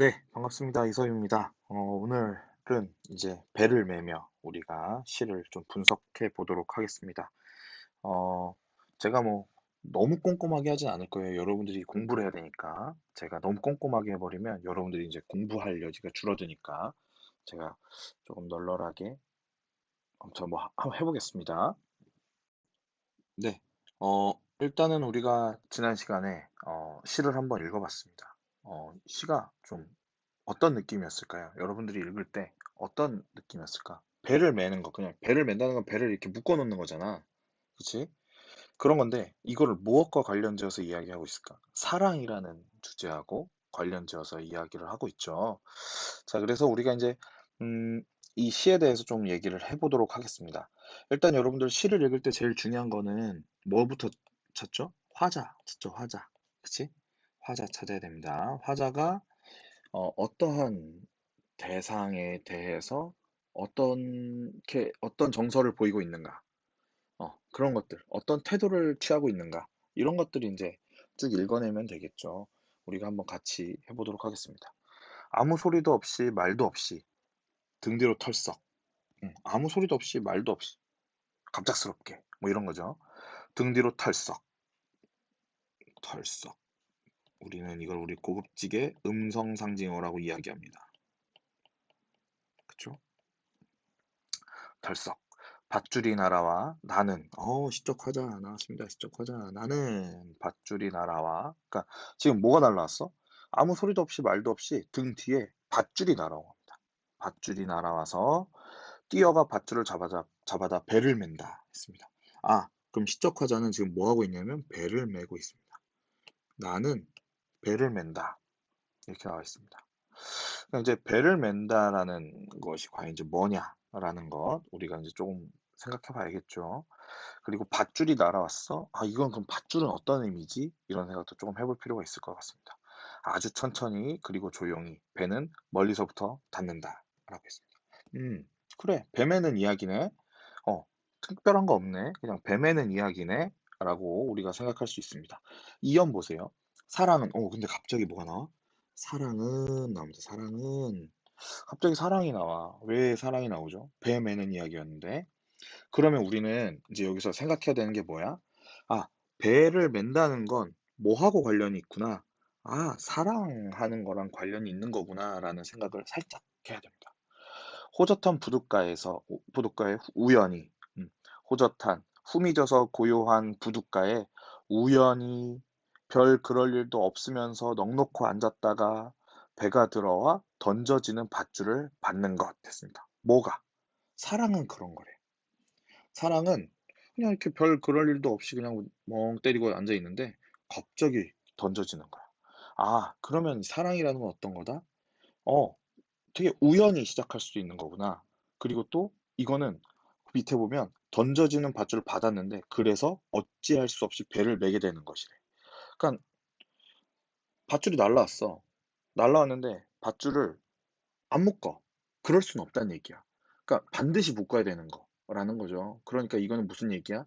네, 반갑습니다. 이서유입니다. 어, 오늘은 이제 배를 매며 우리가 시를 좀 분석해 보도록 하겠습니다. 어, 제가 뭐 너무 꼼꼼하게 하진 않을 거예요. 여러분들이 공부를 해야 되니까. 제가 너무 꼼꼼하게 해버리면 여러분들이 이제 공부할 여지가 줄어드니까 제가 조금 널널하게 아무튼 뭐 한번 해보겠습니다. 네, 어, 일단은 우리가 지난 시간에 어, 시를 한번 읽어봤습니다. 어, 시가 좀 어떤 느낌이었을까요? 여러분들이 읽을 때 어떤 느낌이었을까? 배를 매는 거, 그냥 배를 맨다는 건 배를 이렇게 묶어 놓는 거잖아. 그치? 그런 건데, 이거를 무엇과 관련지어서 이야기하고 있을까? 사랑이라는 주제하고 관련지어서 이야기를 하고 있죠. 자, 그래서 우리가 이제, 음, 이 시에 대해서 좀 얘기를 해보도록 하겠습니다. 일단 여러분들 시를 읽을 때 제일 중요한 거는 뭐부터 찾죠? 화자 찾죠, 화자. 그치? 화자 찾아야 됩니다. 화자가 어, 어떠한 대상에 대해서 어떤 게 어떤 정서를 보이고 있는가, 어, 그런 것들, 어떤 태도를 취하고 있는가, 이런 것들이 이제 쭉 읽어내면 되겠죠. 우리가 한번 같이 해보도록 하겠습니다. 아무 소리도 없이 말도 없이 등 뒤로 털썩, 응, 아무 소리도 없이 말도 없이 갑작스럽게 뭐 이런 거죠. 등 뒤로 털썩, 털썩. 우리는 이걸 우리 고급지게 음성 상징어라고 이야기합니다. 그쵸? 덜썩. 밧줄이 날아와 나는 어 시적화자 나왔습니다. 시적화자 나는 밧줄이 날아와 그러니까 지금 뭐가 날라왔어? 아무 소리도 없이 말도 없이 등 뒤에 밧줄이 날아옵니다. 밧줄이 날아와서 뛰어가 밧줄을 잡아다 잡아다 배를 맨다 했습니다. 아 그럼 시적화자는 지금 뭐 하고 있냐면 배를 메고 있습니다. 나는 배를 맨다. 이렇게 나와 있습니다. 그러니까 이제 배를 맨다라는 것이 과연 이제 뭐냐라는 것 우리가 이제 조금 생각해 봐야겠죠. 그리고 밧줄이 날아왔어. 아, 이건 그럼 밧줄은 어떤 의미지? 이런 생각도 조금 해볼 필요가 있을 것 같습니다. 아주 천천히 그리고 조용히 배는 멀리서부터 닿는다. 라고 했습니다. 음, 그래. 배 매는 이야기네. 어, 특별한 거 없네. 그냥 배 매는 이야기네. 라고 우리가 생각할 수 있습니다. 이연 보세요. 사랑은, 어, 근데 갑자기 뭐가 나와? 사랑은 나옵니다. 사랑은. 갑자기 사랑이 나와. 왜 사랑이 나오죠? 배 매는 이야기였는데. 그러면 우리는 이제 여기서 생각해야 되는 게 뭐야? 아, 배를 맨다는 건 뭐하고 관련이 있구나. 아, 사랑하는 거랑 관련이 있는 거구나. 라는 생각을 살짝 해야 됩니다. 호젓한 부둣가에서, 부둣가에 우연히, 음, 호젓한, 후미져서 고요한 부둣가에 우연히 별 그럴 일도 없으면서 넋놓고 앉았다가 배가 들어와 던져지는 밧줄을 받는 것 됐습니다. 뭐가? 사랑은 그런 거래. 사랑은 그냥 이렇게 별 그럴 일도 없이 그냥 멍 때리고 앉아 있는데 갑자기 던져지는 거야. 아, 그러면 사랑이라는 건 어떤 거다? 어, 되게 우연히 시작할 수도 있는 거구나. 그리고 또 이거는 밑에 보면 던져지는 밧줄을 받았는데 그래서 어찌할 수 없이 배를 매게 되는 것이래. 그러니까 밧줄이 날라왔어. 날라왔는데 밧줄을 안 묶어. 그럴 수는 없다는 얘기야. 그러니까 반드시 묶어야 되는 거라는 거죠. 그러니까 이거는 무슨 얘기야?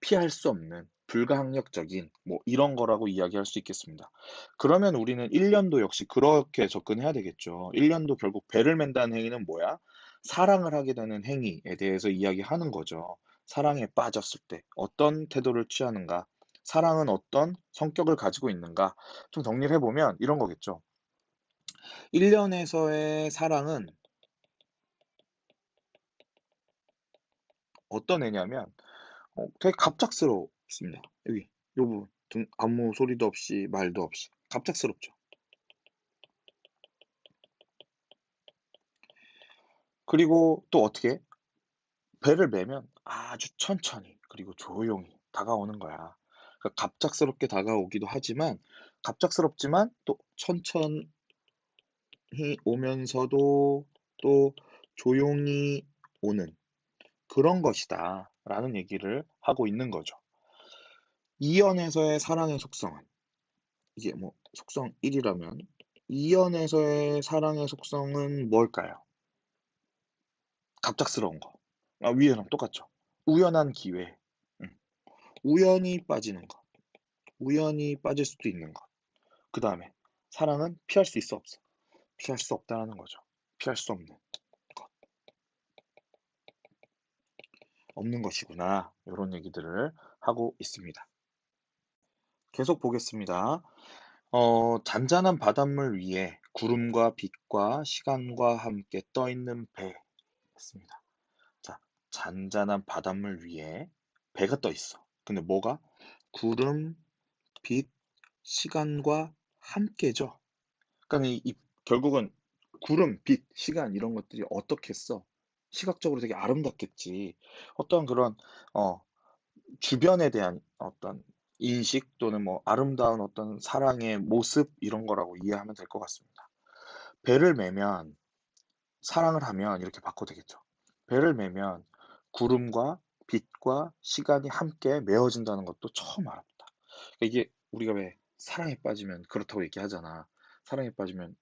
피할 수 없는 불가항력적인 뭐 이런 거라고 이야기할 수 있겠습니다. 그러면 우리는 1년도 역시 그렇게 접근해야 되겠죠. 1년도 결국 배를 맨다는 행위는 뭐야? 사랑을 하게 되는 행위에 대해서 이야기하는 거죠. 사랑에 빠졌을 때 어떤 태도를 취하는가? 사랑은 어떤 성격을 가지고 있는가? 좀 정리를 해보면 이런 거겠죠. 1년에서의 사랑은 어떤 애냐면 어, 되게 갑작스럽습니다. 여기 이 부분 등, 아무 소리도 없이 말도 없이 갑작스럽죠. 그리고 또 어떻게 배를 매면 아주 천천히 그리고 조용히 다가오는 거야. 그러니까 갑작스럽게 다가오기도 하지만 갑작스럽지만 또 천천히 오면서도 또 조용히 오는 그런 것이다 라는 얘기를 하고 있는 거죠. 이연에서의 사랑의 속성은 이게 뭐 속성 1이라면 이연에서의 사랑의 속성은 뭘까요? 갑작스러운 거. 아, 위에랑 똑같죠. 우연한 기회. 우연히 빠지는 것. 우연히 빠질 수도 있는 것. 그 다음에 사랑은 피할 수 있어 없어. 피할 수 없다는 거죠. 피할 수 없는 것. 없는 것이구나. 이런 얘기들을 하고 있습니다. 계속 보겠습니다. 어, 잔잔한 바닷물 위에 구름과 빛과 시간과 함께 떠 있는 배. 였습니다. 자, 잔잔한 바닷물 위에 배가 떠 있어. 근데 뭐가? 구름, 빛, 시간과 함께죠. 그러니까 이, 이 결국은 구름, 빛, 시간 이런 것들이 어떻겠어? 시각적으로 되게 아름답겠지. 어떤 그런 어, 주변에 대한 어떤 인식 또는 뭐 아름다운 어떤 사랑의 모습 이런 거라고 이해하면 될 것 같습니다. 배를 매면 사랑을 하면 이렇게 바꿔도 되겠죠. 배를 매면 구름과 빛과 시간이 함께 메어진다는 것도 처음 알았다. 그러니까 이게 우리가 왜 사랑에 빠지면 그렇다고 얘기하잖아. 사랑에 빠지면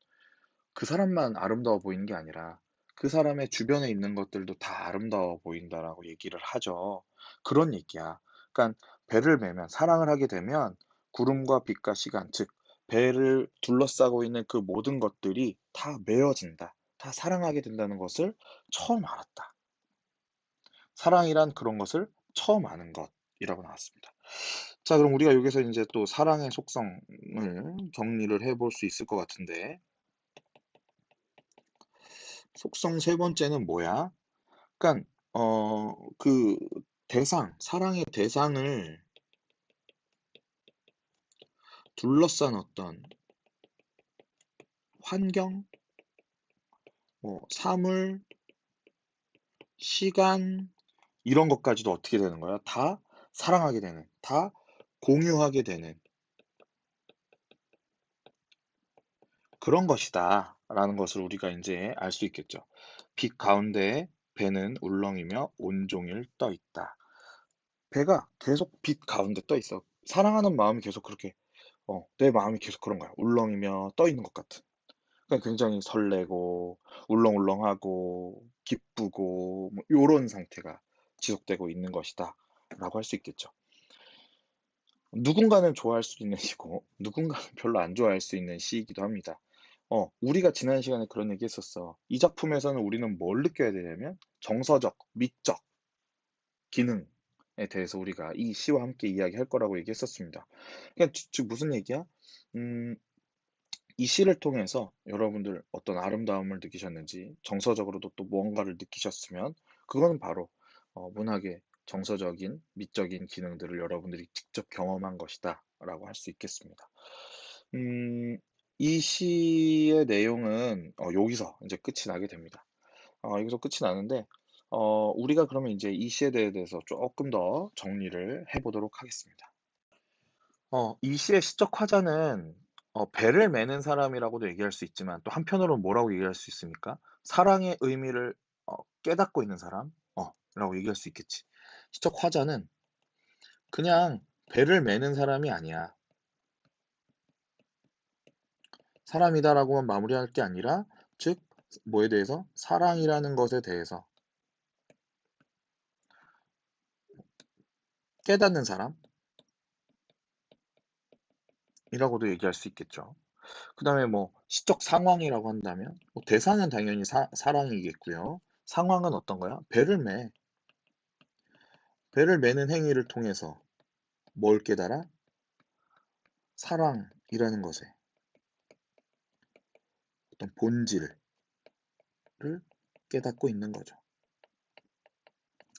그 사람만 아름다워 보이는 게 아니라 그 사람의 주변에 있는 것들도 다 아름다워 보인다라고 얘기를 하죠. 그런 얘기야. 그러니까 배를 매면 사랑을 하게 되면 구름과 빛과 시간, 즉 배를 둘러싸고 있는 그 모든 것들이 다 메어진다. 다 사랑하게 된다는 것을 처음 알았다. 사랑이란 그런 것을 처음 아는 것이라고 나왔습니다. 자, 그럼 우리가 여기서 이제 또 사랑의 속성을 정리를 해볼 수 있을 것 같은데, 속성 세 번째는 뭐야? 그러니까 어, 그 대상, 사랑의 대상을 둘러싼 어떤 환경, 뭐 사물, 시간 이런 것까지도 어떻게 되는 거야? 다 사랑하게 되는, 다 공유하게 되는 그런 것이다 라는 것을 우리가 이제 알 수 있겠죠. 빛 가운데 배는 울렁이며 온종일 떠 있다. 배가 계속 빛 가운데 떠 있어. 사랑하는 마음이 계속 그렇게, 어, 내 마음이 계속 그런 거야. 울렁이며 떠 있는 것 같은. 그러니까 굉장히 설레고, 울렁울렁하고, 기쁘고, 뭐, 요런 상태가 지속되고 있는 것이다. 라고 할 수 있겠죠. 누군가는 좋아할 수 있는 시고, 누군가는 별로 안 좋아할 수 있는 시이기도 합니다. 어, 우리가 지난 시간에 그런 얘기 했었어. 이 작품에서는 우리는 뭘 느껴야 되냐면, 정서적, 미적 기능에 대해서 우리가 이 시와 함께 이야기할 거라고 얘기했었습니다. 그러니까 즉 무슨 얘기야? 음, 이 시를 통해서 여러분들 어떤 아름다움을 느끼셨는지, 정서적으로도 또 무언가를 느끼셨으면, 그거는 바로 어, 문학의 정서적인, 미적인 기능들을 여러분들이 직접 경험한 것이다 라고 할 수 있겠습니다. 음, 이 시의 내용은 어, 여기서 이제 끝이 나게 됩니다. 어, 여기서 끝이 나는데, 어, 우리가 그러면 이제 이 시에 대해서 조금 더 정리를 해보도록 하겠습니다. 어, 이 시의 시적 화자는 어, 배를 매는 사람이라고도 얘기할 수 있지만 또 한편으로는 뭐라고 얘기할 수 있습니까? 사랑의 의미를 어, 깨닫고 있는 사람? 어, 라고 얘기할 수 있겠지. 시적 화자는 그냥 배를 매는 사람이 아니야. 사람이다라고만 마무리할 게 아니라 즉 뭐에 대해서 사랑이라는 것에 대해서 깨닫는 사람이라고도 얘기할 수 있겠죠. 그 다음에 뭐 시적 상황이라고 한다면 뭐 대상은 당연히 사, 사랑이겠고요. 상황은 어떤 거야? 배를 매. 배를 매는 행위를 통해서 뭘 깨달아? 사랑이라는 것에 어떤 본질을 깨닫고 있는 거죠.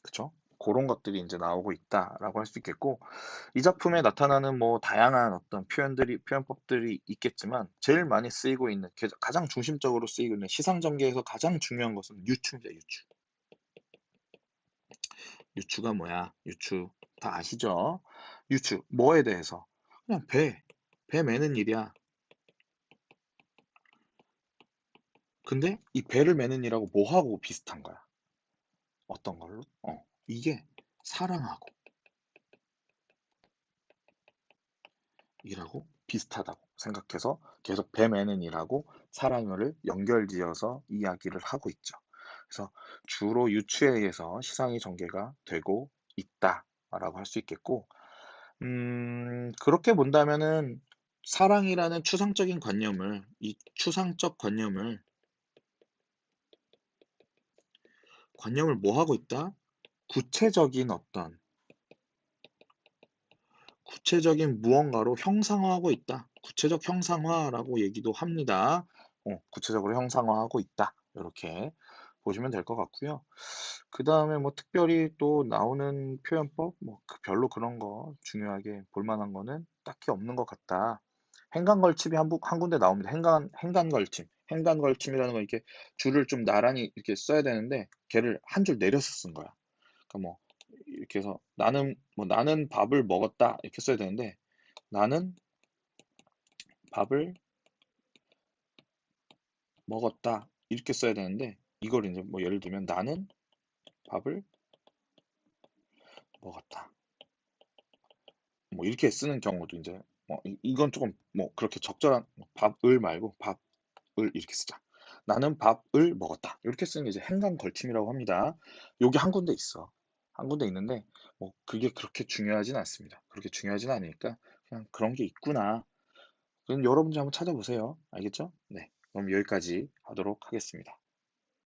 그쵸? 그런 것들이 이제 나오고 있다라고 할 수 있겠고 이 작품에 나타나는 뭐 다양한 어떤 표현들이 표현법들이 있겠지만 제일 많이 쓰이고 있는 가장 중심적으로 쓰이고 있는 시상 전개에서 가장 중요한 것은 유추입니다. 유추. 유추가 뭐야? 유추 다 아시죠? 유추 뭐에 대해서? 그냥 배, 배 매는 일이야. 근데 이 배를 매는 일하고 뭐하고 비슷한 거야? 어떤 걸로? 어, 이게 사랑하고 일하고 비슷하다고 생각해서 계속 배 매는 일하고 사랑을 연결지어서 이야기를 하고 있죠. 그래서 주로 유추에 의해서 시상이 전개가 되고 있다라고 할 수 있겠고, 음, 그렇게 본다면은 사랑이라는 추상적인 관념을 이 추상적 관념을 관념을 뭐 하고 있다? 구체적인 어떤 구체적인 무언가로 형상화하고 있다. 구체적 형상화라고 얘기도 합니다. 어, 구체적으로 형상화하고 있다. 이렇게 보시면 될 것 같고요. 그 다음에 뭐 특별히 또 나오는 표현법, 뭐그 별로 그런 거 중요하게 볼 만한 거는 딱히 없는 것 같다. 행간걸침이 한, 부- 한 군데 나옵니다. 행간, 행간걸침. 행간걸침이라는 건 이렇게 줄을 좀 나란히 이렇게 써야 되는데 걔를 한 줄 내려서 쓴 거야. 그러니까 뭐 이렇게 해서 나는 뭐 나는 밥을 먹었다 이렇게 써야 되는데 나는 밥을 먹었다 이렇게 써야 되는데 이걸 이제 뭐 예를 들면 나는 밥을 먹었다. 뭐 이렇게 쓰는 경우도 이제 뭐 이- 이건 조금 뭐 그렇게 적절한 밥을 말고 밥을 이렇게 쓰자. 나는 밥을 먹었다. 이렇게 쓰는 게 이제 행간 걸침이라고 합니다. 여기 한 군데 있어. 한 군데 있는데 뭐 그게 그렇게 중요하진 않습니다. 그렇게 중요하진 않으니까 그냥 그런 게 있구나. 그럼 여러분들 한번 찾아보세요. 알겠죠? 네. 그럼 여기까지 하도록 하겠습니다